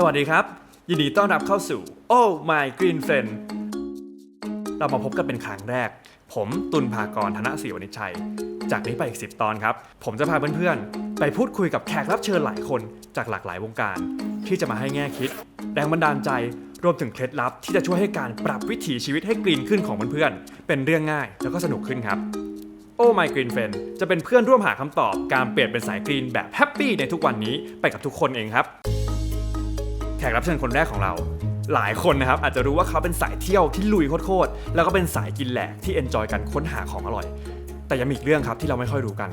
สวัสดีครับ ยินดีต้อนรับเข้าสู่ Oh My Green Friend เรามาพบกันเป็นครั้งแรก ผมตุลภากรธนศรีวณิชชัย จากนี้ไปอีก 10 ตอนครับ ผมจะพาเพื่อนๆ ไปพูดคุยกับแขกรับเชิญหลายคนจากหลากหลายวงการ ที่จะมาให้แง่คิด แรงบันดาลใจรวมถึงเคล็ดลับที่จะช่วยให้การปรับวิถีชีวิตให้กรีนขึ้นของเพื่อนๆเป็นเรื่องง่ายแล้วก็สนุกขึ้นครับโอ้ My Green Friend จะเป็นเพื่อนร่วมหาคำตอบการเปลี่ยนเป็นสายกรีนแบบแฮปปี้ในทุกวันนี้ไปกับทุกคนเองครับ แขกรับเชิญคนแรกของเรา หลายคนนะครับอาจจะรู้ว่าเขาเป็นสายเที่ยวที่ลุยโคตรๆแล้วก็เป็นสายกินแหลกที่เอนจอยกันค้นหาของอร่อย แต่ยังมีอีกเรื่องครับที่เราไม่ค่อยรู้กัน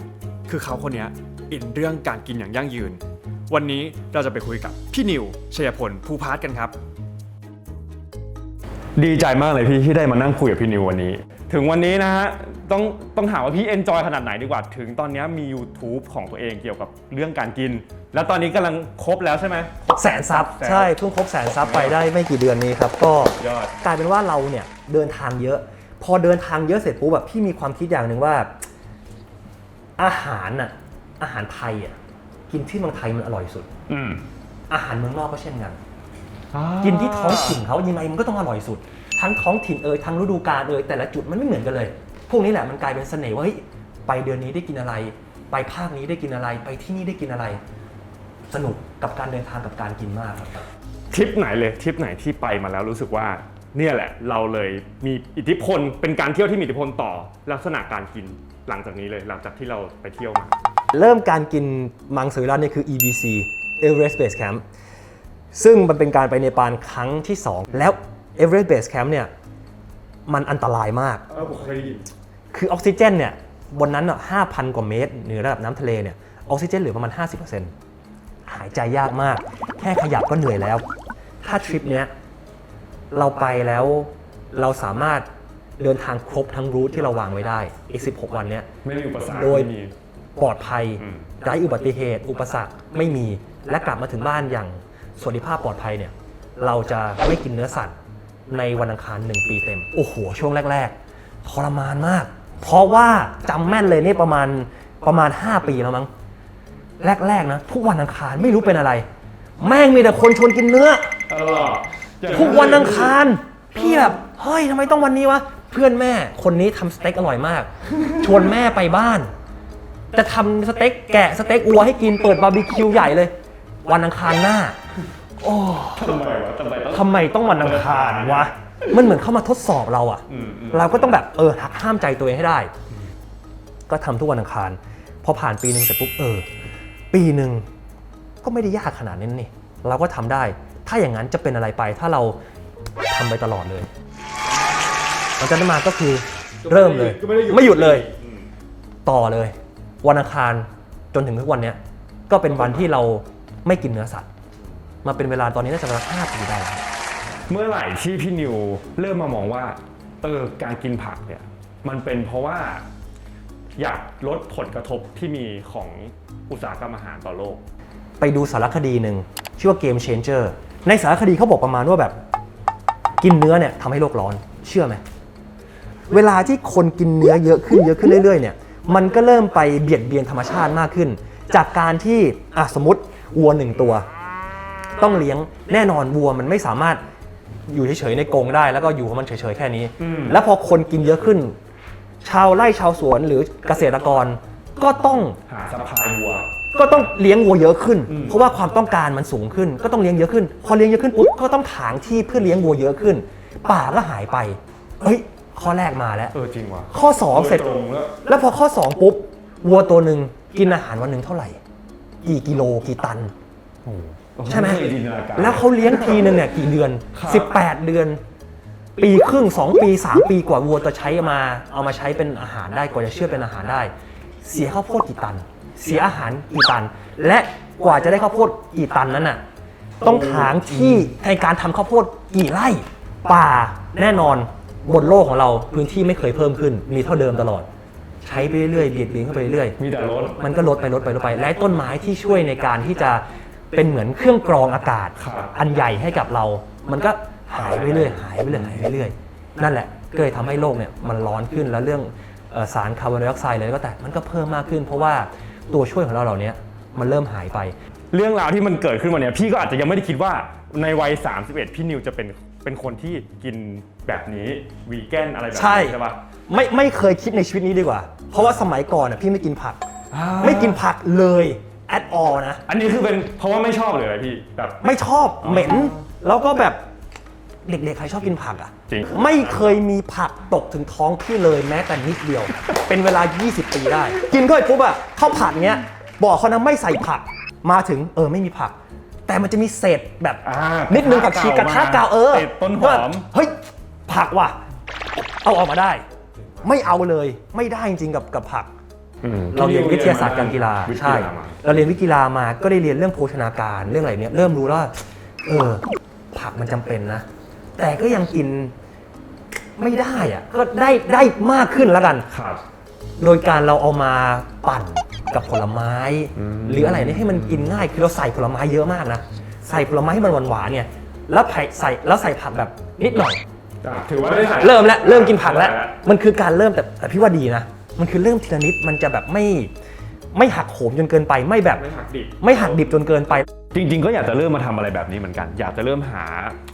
คือเขาคนนี้อินเรื่องการกินอย่างยั่งยืน วันนี้เราจะไปคุยกับพี่นิวชัยพลภูพาร์ทกันครับ ดีใจมากเลยพี่ที่ได้มานั่งคุยกับพี่นิววันนี้ ถึงวันนี้นะฮะต้องต้องถามว่าพี่เอนจอยขนาดไหนดีกว่า ถึงตอนนี้มี YouTube ของตัวเองเกี่ยวกับเรื่องการกิน แล้วตอนนี้กำลังครบแล้วใช่ไหม แสนซับแสนใช่เพิ่งครบแสนซับไปได้ไม่กี่เดือนนี้ครับ ก็ยอด กลายเป็นว่าเราเนี่ยเดินทางเยอะ พอเดินทางเยอะเสร็จปุ๊บแบบพี่มีความคิดอย่างหนึ่งว่า อาหารน่ะอาหารไทยอะกินที่เมืองไทยมันอร่อยสุด อืมอาหารเมืองนอกก็เช่นกัน กินที่ท้องถิ่นเขายังไงมันก็ต้องอร่อยสุด ทั้งท้องถิ่นเอ่ยทั้งฤดูกาลเอ่ยแต่ละจุดมันไม่เหมือนกันเลย พวกนี้แหละมันกลายเป็นเสน่ห์ว่าเฮ้ยไปเดือนนี้ได้กินอะไร ไปภาคนี้ได้กินอะไร ไปที่นี่ได้กินอะไร สนุกกับการเดินทางกับการกินมากครับทริปไหนเลยทริปไหนที่ไปมาแล้วรู้สึกว่าเนี่ยแหละ เราเลยมีอิทธิพลเป็นการเที่ยวที่มีอิทธิพลต่อลักษณะการกินหลังจากนี้เลยหลังจากที่เราไปเที่ยวมา เริ่มการกินมังสวิรัตเนี่ยคือ EBC Everest Base Camp ซึ่งมันเป็นการไปเนปาลครั้งที่ 2 แล้ว Everest Base Camp เนี่ยมันอันตรายมาก เออผมเคยได้ยินคือออกซิเจนเนี่ยบนนั้นอะ5,000 กว่าเมตรเหนือระดับน้ำทะเลเนี่ยออกซิเจนเหลือประมาณ 50% หายใจยากมาก แค่ขยับก็เหนื่อยแล้ว ถ้าทริปเนี้ยเราไปแล้วเราสามารถเดินทางครบทั้งรูทที่เราวางไว้ได้อีก 16 วันเนี้ยไม่มีอุปสรรคโดยไม่มี ปลอดภัยอืม ไร้อุบัติเหตุ อุปสรรคไม่มีและกลับมาถึงบ้านอย่างสวัสดิภาพปลอดภัยเนี่ยเราจะไม่กินเนื้อสัตว์ในวันอังคารหนึ่งปีเต็ม โอ้โห ช่วงแรก ๆ ทรมานมาก เพราะว่าจำแม่นเลยนี่ประมาณประมาณ 5 ปีแล้วมั้ง แรกๆนะทุกวันอังคารไม่รู้เป็นอะไร แม่งมีแต่คนชวนกินเนื้อเอออย่างทุกวันอังคาร พี่แบบเฮ้ยทำไมต้องวันนี้วะ เพื่อนแม่คนนี้ทำสเต็กอร่อยมาก ชวนแม่ไปบ้าน จะทำสเต็กแกะสเต็กวัวให้กินเปิดบาร์บีคิวใหญ่เลย วันอังคารหน้า โอ้ทำไมวะทำไมต้องทำไมต้องวันอังคารวะ มันเหมือนเข้ามาทดสอบเราอะอืมอืมเราก็ต้องแบบเออหักห้ามใจตัวเองให้ได้ ก็ทำทุกวันอังคาร พอผ่านปีหนึ่งเสร็จปุ๊บเออ ปีหนึ่งก็ไม่ได้ยากขนาดนั้นนี่ เราก็ทำได้ ถ้าอย่างนั้นจะเป็นอะไรไป ถ้าเราทำไปตลอดเลยหลังจากนั้นมาก็คือเริ่มเลยก็ไม่ได้หยุดไม่หยุดเลยอืมต่อเลย วันอังคารจนถึงทุกวันเนี้ยก็เป็นวันที่เราไม่กินเนื้อสัตว์ มาเป็นเวลาตอนนี้น่าจะประมาณห้าปีได้แล้วเมื่อไหร่ที่พี่นิวเริ่มมามองว่าเออการกินผักเนี่ยมันเป็นเพราะว่า อยากลดผลกระทบที่มีของอุตสาหกรรมอาหารต่อโลก ไปดูสารคดีหนึ่งชื่อว่า Game Changer ในสารคดีเขาบอกประมาณว่าแบบ กินเนื้อเนี่ยทำให้โลกร้อนเชื่อไหมเวลาที่คนกินเนื้อเยอะขึ้นเยอะขึ้นเรื่อยๆเนี่ยมันก็เริ่มไปเบียดเบียนธรรมชาติมากขึ้น จากการที่อะสมมติวัวหนึ่งตัว ต้องเลี้ยงแน่นอนวัวมันไม่สามารถอยู่เฉยๆในกรงได้แล้วก็อยู่ของมันเฉยๆแค่นี้อืมแล้วพอคนกินเยอะขึ้น ชาวไร่ชาวสวนหรือเกษตรกรก็ต้องหาซัพพลายวัว ก็ต้องเลี้ยงวัวเยอะขึ้น อืม เพราะว่าความต้องการมันสูงขึ้น ก็ต้องเลี้ยงเยอะขึ้น พอเลี้ยงเยอะขึ้นปุ๊บก็ต้องถางที่เพื่อเลี้ยงวัวเยอะขึ้น ป่าก็หายไปเฮ้ยข้อแรกมาแล้ว เออจริงว่ะข้อ2เสร็จ โดยตรงแล้ว แล้วพอข้อ 2 ปุ๊บวัวตัวหนึ่งกินอาหารวันหนึ่งเท่าไหร่ กี่กิโลกี่ตันโอ้โหใช่ไหมเคยจินตนาการ แล้วเขาเลี้ยงทีนึงเนี่ยกี่เดือน ครับ 18 เดือน ปีครึ่ง 2 ปี 3 ปีกว่าวัวจะใช้มา เอามาใช้เป็นอาหารได้กว่าจะเชื่อเป็นอาหารได้ เสียข้าวโพดกี่ตัน เสียอาหารกี่ตัน และกว่าจะได้ข้าวโพดกี่ตันนั้นน่ะต้องถางที่ในการทำข้าวโพดกี่ไร่ป่าแน่นอนบนโลกของเราพื้นที่ไม่เคยเพิ่มขึ้น มีเท่าเดิมตลอด ใช้ไปเรื่อยๆเบียดเบียนเข้าไปเรื่อยมีแต่รถ มันก็ลดไปลดไปลดไป และต้นไม้ที่ช่วยในการที่จะเป็นเหมือนเครื่องกรองอากาศ ครับ อันใหญ่ให้กับเรา มันก็ หายไปเรื่อยหายไปเรื่อยหายไปเรื่อยนั่นแหละก็เลยทำให้โลกเนี่ยมันร้อนขึ้นแล้วเรื่องเอ่อสารคาร์บอนไดออกไซด์อะไรก็แต่มันก็เพิ่มมากขึ้น เพราะว่าตัวช่วยของเราเหล่านี้มันเริ่มหายไป เรื่องราวที่มันเกิดขึ้นวันเนี้ยพี่ก็อาจจะยังไม่ได้คิดว่าในวัย 31 พี่นิวจะเป็นเป็นคนที่กินแบบนี้วีแกนอะไรแบบใช่นี้ใช่ปะไม่ไม่เคยคิดในชีวิตนี้ดีกว่า เพราะว่าสมัยก่อนอะพี่ไม่กินผักอ่าไม่กินผักเลย at all นะ อันนี้คือเป็นเพราะว่าไม่ชอบเลยเหรอพี่แบบไม่ชอบเหม็นแล้วก็แบบ เด็กๆใครชอบกินผักอะ จริง ไม่เคยมีผักตกถึงท้องพี่เลยแม้แต่นิดเดียว เป็นเวลา 20 ปีได้ กินเข้าไปปุ๊บอะข้าวผัดเนี้ยบอกเขานะไม่ใส่ผัก มาถึงเออไม่มีผัก แต่มันจะมีเศษแบบอ่านิดนึงกับชีกระทะกาวเออติดต้นหอม เฮ้ยผักว่ะ เอาออกมาได้ ไม่เอาเลยไม่ได้จริงๆกับกับผัก อืม เราเรียนวิทยาศาสตร์การกีฬาวิทใช่ยามา เราเรียนวิทยากีฬามาก็ได้เรียนเรื่องโภชนาการเรื่องอะไรเนี้ยเริ่มรู้แล้วว่าเออผักมันจำเป็นนะ แต่ก็ยังกินไม่ได้อะก็ได้ได้มากขึ้นแล้วกัน ครับ โดยการเราเอามาปั่นกับผลไม้ อืม หรืออะไรเนี่ยให้มันกินง่ายคือเราใส่ผลไม้เยอะมากนะใส่ผลไม้ให้มันหวานๆเนี่ยแล้วไผ่ใส่แล้วใส่ผักแบบนิดหน่อยอะถือว่าได้ถ่าย เริ่มแล้วเริ่มกินผักแล้วได้มันคือการเริ่มแต่แต่พี่ว่าดีนะ มันคือเริ่มทีละนิดมันจะแบบไม่ไม่หักโหมจนเกินไปไม่แบบไม่หักดิบ ไม่หักดิบจนเกินไป จริง ๆ ก็อยากจะเริ่มมาทำอะไรแบบนี้เหมือนกัน อยากจะเริ่มหา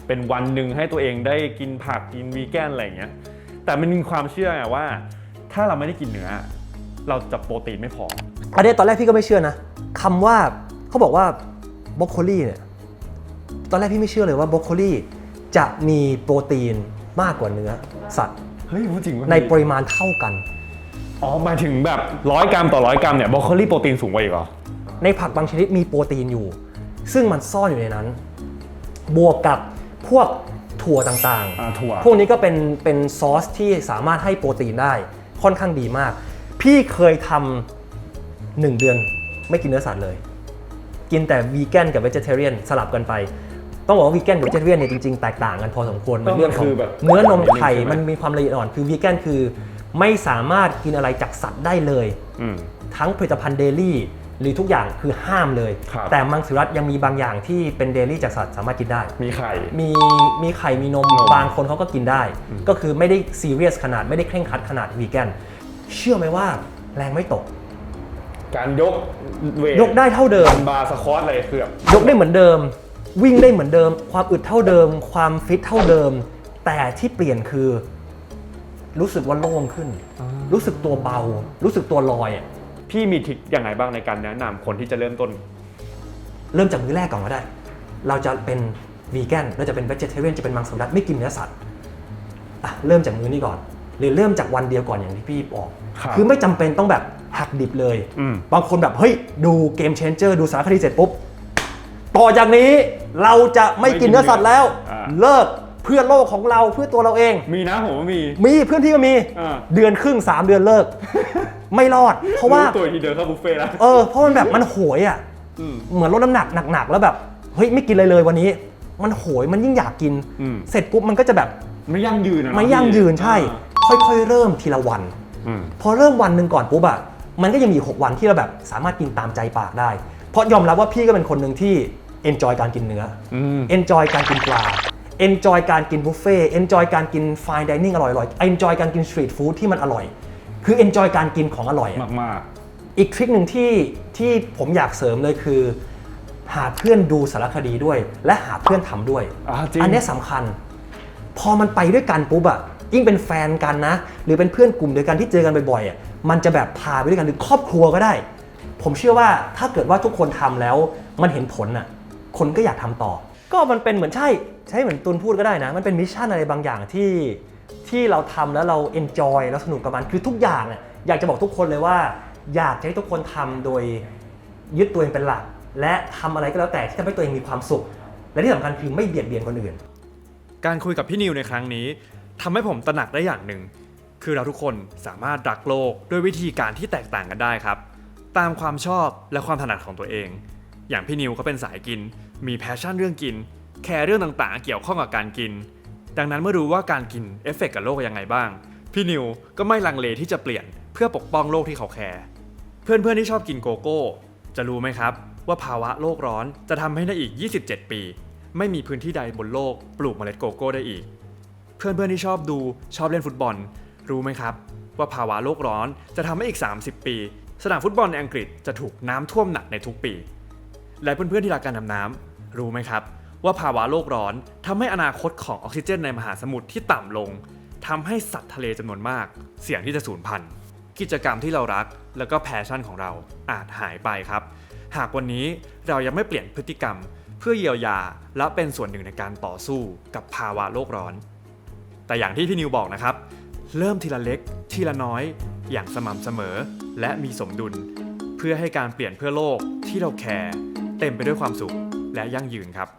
เป็นวันหนึ่งให้ตัวเองได้กินผักกินวีแกนอะไรอย่างเงี้ยแต่มันมีความเชื่อไงว่า ถ้าเราไม่ได้กินเนื้อ เราจะโปรตีนไม่พออันนี้ตอนแรกพี่ก็ไม่เชื่อนะคำว่าเขาบอกว่าบรอกโคลีเนี่ยตอนแรกพี่ไม่เชื่อเลยว่าบรอกโคลีจะมีโปรตีนมากกว่าเนื้อสัตว์เฮ้ยพูดจริงว่าในปริมาณเท่ากันอ๋อหมายถึงแบบร้อยกรัมต่อร้อยกรัมเนี่ยบรอกโคลีโปรตีนสูงกว่าอีกเหรอในผักบางชนิดมีโปรตีนอยู่ ซึ่งมันซ่อนอยู่ในนั้น บวกกับพวกถั่วต่างอ่าถั่ว พวกนี้ก็เป็นเป็นซอสที่สามารถให้โปรตีนได้ค่อนข้างดีมาก พี่เคยทำหนึ่งเดือนไม่กินเนื้อสัตว์เลย กินแต่วีแกนกับเวจเทเรียนสลับกันไป ต้องบอกว่าวีแกนกับเวจเทเรียนเนี่ยจริงๆ แตกต่างกันพอสมควรมันเรื่องของคือแบบเนื้อนมไข่ใช่ไหมมันมีความละเอียดอ่อนคือวีแกนคือ ไม่สามารถกินอะไรจากสัตว์ได้เลย อืม ทั้งผลิตภัณฑ์เดลี่ หรือทุกอย่างคือห้ามเลย ครับ แต่มังสวิรัตยังมีบางอย่างที่เป็นเดลี่จากสัตว์สามารถกินได้ มีไข่ มีมีไข่มีนมนมบางคนเขาก็กินได้ ก็คือไม่ได้ซีเรียสขนาดไม่ได้เคร่งครัดขนาดวีแกนเชื่อไหมว่าแรงไม่ตก การยกเวทยกได้เท่าเดิม บาร์สควอตอะไรคือแบบยกได้เหมือนเดิม วิ่งได้เหมือนเดิม ความอึดเท่าเดิม ความฟิตเท่าเดิม แต่ที่เปลี่ยนคือ รู้สึกว่าโล่งขึ้น รู้สึกตัวเบา รู้สึกตัวลอยอะ พี่มีทริคยังไงบ้างในการแนะนำคนที่จะเริ่มต้น เริ่มจากมื้อแรกก่อนก็ได้ เราจะเป็นวีแกนเราจะเป็น v e g e t a r i a n จะเป็นมังสวิรัตไม่กินเนื้อสัตว์อะเริ่มจากมื้อนี้ก่อน หรือเริ่มจากวันเดียวก่อนอย่างที่พี่บอกครับคือไม่จำเป็นต้องแบบหักดิบเลย อืม บางคนแบบเฮ้ยดูเกมเชนเจอร์ดูสารคดีเสร็จปุ๊บ ต่อจากนี้เราจะไม่กินเนื้อสัตว์แล้ว อ่า เลิก เพื่อโลกของเราเพื่อตัวเราเอง มีนะผมว่ามี มีเพื่อนที่ก็มีอ่า เดือนครึ่ง 3 เดือนเลิก ไม่รอด เพราะว่า ตัวที่เดินเข้าบุฟเฟ่ต์แล้วเออเพราะมันแบบมันโหยอะ อืม เหมือนลดน้ำหนักหนักๆแล้วแบบเฮ้ยไม่กินเลยเลยวันนี้ มันโหยมันยิ่งอยากกิน อืม เสร็จปุ๊บมันก็จะแบบไม่ยั่งยืนอะเนาะไม่ยั่งยืนใช่อ่าค่อยๆ เริ่มทีละวัน อืม พอเริ่มวันหนึ่งก่อนปุ๊บอะมันก็ยังมีอีก6วันที่เราแบบสามารถกินตามใจปากได้ เพราะยอมรับว่าพี่ก็เป็นคนหนึ่งที่ enjoy การกินเนื้ออม enjoy การกินปลา enjoy การกินบุฟเฟ่ต์ enjoy การกิน fine dining อร่อยๆ enjoy การกิน street food ที่มันอร่อย คือ enjoy การกินของอร่อยอะมากมากอีกทริคหนึ่งที่ที่ผมอยากเสริมเลยคือ หาเพื่อนดูสารคดีด้วย และหาเพื่อนทำด้วยอ่าจริง อันเนี้ยสำคัญ พอมันไปด้วยกันปุ๊บอะยิ่งเป็นแฟนกันนะ หรือเป็นเพื่อนกลุ่มเดียวกันที่เจอกันบ่อยๆอะมันจะแบบพาไปด้วยกันหรือครอบครัวก็ได้ ผมเชื่อว่าถ้าเกิดว่าทุกคนทำแล้วมันเห็นผลอะคนก็อยากทำต่อ ก็มันเป็นเหมือนใช่ใช่เหมือนตุนพูดก็ได้นะ มันเป็นมิชชั่นอะไรบางอย่างที่ที่เราทำแล้วเราเอนจอยแล้วสนุกกับมันคือทุกอย่างเนี่ยอยากจะบอกทุกคนเลยว่า อยากให้ทุกคนทำโดยยึดตัวเองเป็นหลัก และทำอะไรก็แล้วแต่ที่ทำให้ตัวเองมีความสุข และที่สำคัญคือไม่เบียดเบียนคนอื่น การคุยกับพี่นิวในครั้งนี้ทำให้ผมตระหนักได้อย่างหนึ่ง คือเราทุกคนสามารถรักโลกด้วยวิธีการที่แตกต่างกันได้ครับ ตามความชอบและความถนัดของตัวเอง อย่างพี่นิวเขาเป็นสายกิน มีแพชชั่นเรื่องกิน แคร์เรื่องต่างๆ เกี่ยวข้องกับการกิน ดังนั้นเมื่อรู้ว่าการกินเอฟเฟกต์กับโลกยังไงบ้าง พี่นิวก็ไม่ลังเลที่จะเปลี่ยนเพื่อปกป้องโลกที่เขาแคร์เพื่อนๆที่ชอบกินโกโก้ จะรู้ไหมครับว่าภาวะโลกร้อนจะทำให้ในอีก 27 ปี ไม่มีพื้นที่ใดบนโลกปลูกเมล็ดโกโก้ได้อีก เพื่อนๆที่ชอบดูชอบเล่นฟุตบอล รู้ไหมครับ ว่าภาวะโลกร้อนจะทำให้อีก 30 ปี สนามฟุตบอลในอังกฤษจะถูกน้ำท่วมหนักในทุกปี และเพื่อนๆที่รักการดำน้ำ รู้ไหมครับ ว่าภาวะโลกร้อนทำให้อนาคตของออกซิเจนในมหาสมุทรที่ต่ำลงทำให้สัตว์ทะเลจำนวนมาก เสี่ยงที่จะสูญพันธุ์กิจกรรมที่เรารักแล้วก็แพชชั่นของเราอาจหายไปครับ หากวันนี้เรายังไม่เปลี่ยนพฤติกรรม เพื่อเยียวยาและเป็นส่วนหนึ่งในการต่อสู้กับภาวะโลกร้อน แต่อย่างที่พี่นิวบอกนะครับ เริ่มทีละเล็กทีละน้อย อย่างสม่ำเสมอ และมีสมดุล เพื่อให้การเปลี่ยนเพื่อโลกที่เราแคร์เต็มไปด้วยความสุข และยั่งยืนครับ